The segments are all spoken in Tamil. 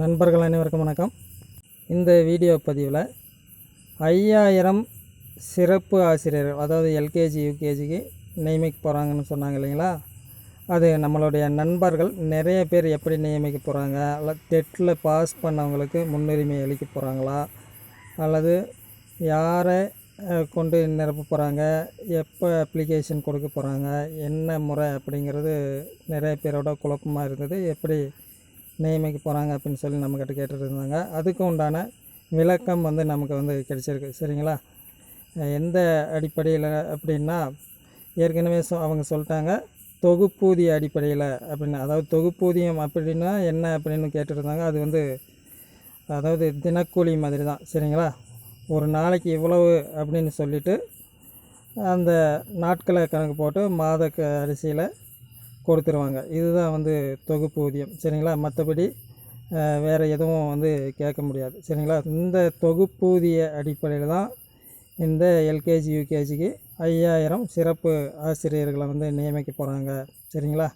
நண்பர்கள் அனைவருக்கும் வணக்கம். இந்த வீடியோ பதிவில் ஐயாயிரம் சிறப்பு ஆசிரியர்கள் அதாவது எல்கேஜி யூகேஜிக்கு நியமிக்க போகிறாங்கன்னு சொன்னாங்க இல்லைங்களா? அது நம்மளுடைய நண்பர்கள் நிறைய பேர் எப்படி நியமிக்க போகிறாங்க அல்ல டெட்டில் பாஸ் பண்ணவங்களுக்கு முன்னுரிமை அளிக்க போகிறாங்களா அல்லது யாரை கொண்டு நிரப்ப போகிறாங்க எப்போ அப்ளிகேஷன் கொடுக்க போகிறாங்க என்ன முறை அப்படிங்கிறது நிறைய பேரோட குழப்பமாக இருந்தது. எப்படி நியமிக்க போகிறாங்க அப்படின்னு சொல்லி நம்மக்கிட்ட கேட்டுட்டு இருந்தாங்க. அதுக்கு உண்டான விளக்கம் வந்து நமக்கு வந்து கிடச்சிருக்கு. சரிங்களா? எந்த அடிப்படையில் அப்படின்னா ஏற்கனவே சொ அவங்க சொல்லிட்டாங்க தொகுப்பூதிய அடிப்படையில் அப்படின்னு. அதாவது தொகுப்பூதியம் அப்படின்னா என்ன அப்படின்னு கேட்டுருந்தாங்க அது வந்து அதாவது தினக்கூலி மாதிரி தான். சரிங்களா? ஒரு நாளைக்கு இவ்வளவு அப்படின்னு சொல்லிவிட்டு அந்த நாட்களை கணக்கு போட்டு மாத அரிசியில் கொடுத்துருவாங்க. இதுதான் வந்து தொகுப்பூதியம் சரிங்களா? மற்றபடி வேறு எதுவும் வந்து கேட்க முடியாது. சரிங்களா? இந்த தொகுப்பூதிய அடிப்படையில் தான் இந்த எல்கேஜி யூகேஜிக்கு ஐயாயிரம் சிறப்பு ஆசிரியர்களை வந்து நியமிக்க போகிறாங்க சரிங்களா?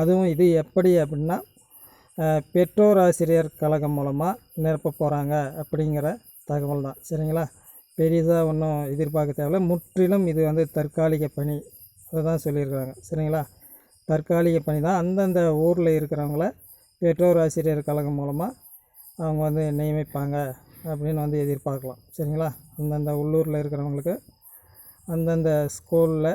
அதுவும் இது எப்படி அப்படின்னா பெற்றோர் ஆசிரியர் கழகம் மூலமாக நிரப்ப போகிறாங்க அப்படிங்கிற தகவல் தான். சரிங்களா? பெரிதாக ஒன்றும் எதிர்பார்க்க தேவையில்ல. முற்றிலும் இது வந்து தற்காலிக பணி. அதுதான் சொல்லியிருக்காங்க. சரிங்களா? தற்காலிக பணி தான். அந்தந்த ஊரில் இருக்கிறவங்கள பெற்றோர் ஆசிரியர் கழகம் மூலமாக அவங்க வந்து நியமிப்பாங்க அப்படின்னு வந்து எதிர்பார்க்கலாம். சரிங்களா? அந்தந்த உள்ளூரில் இருக்கிறவங்களுக்கு அந்தந்த ஸ்கூலில்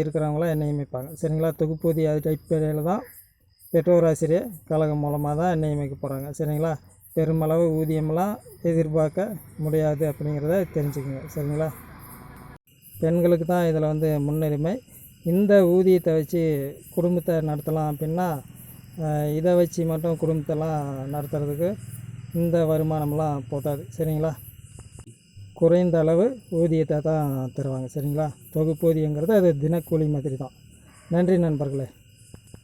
இருக்கிறவங்கள நியமிப்பாங்க. சரிங்களா? தொகுப்பூதிய அடிப்படையில் தான் பெற்றோர் ஆசிரியர் கழகம் மூலமாக தான் நியமிக்க போகிறாங்க சரிங்களா? பெருமளவு ஊதியமெல்லாம் எதிர்பார்க்க முடியாது அப்படிங்கிறத தெரிஞ்சுக்கோங்க. சரிங்களா? பெண்களுக்கு தான் இதில் வந்து முன்னுரிமை. இந்த ஊதியத்தை வச்சு குடும்பத்தை நடத்தலாம் அப்படின்னா இதை வச்சு மட்டும் குடும்பத்தெல்லாம் நடத்துறதுக்கு இந்த வருமானம்லாம் போட்டாது சரிங்களா? குறைந்த அளவு ஊதியத்தை தான் தருவாங்க. சரிங்களா? தொகுப்பூதியங்கிறது அது தினக்கூலி மாதிரி தான். நன்றி நண்பர்களே.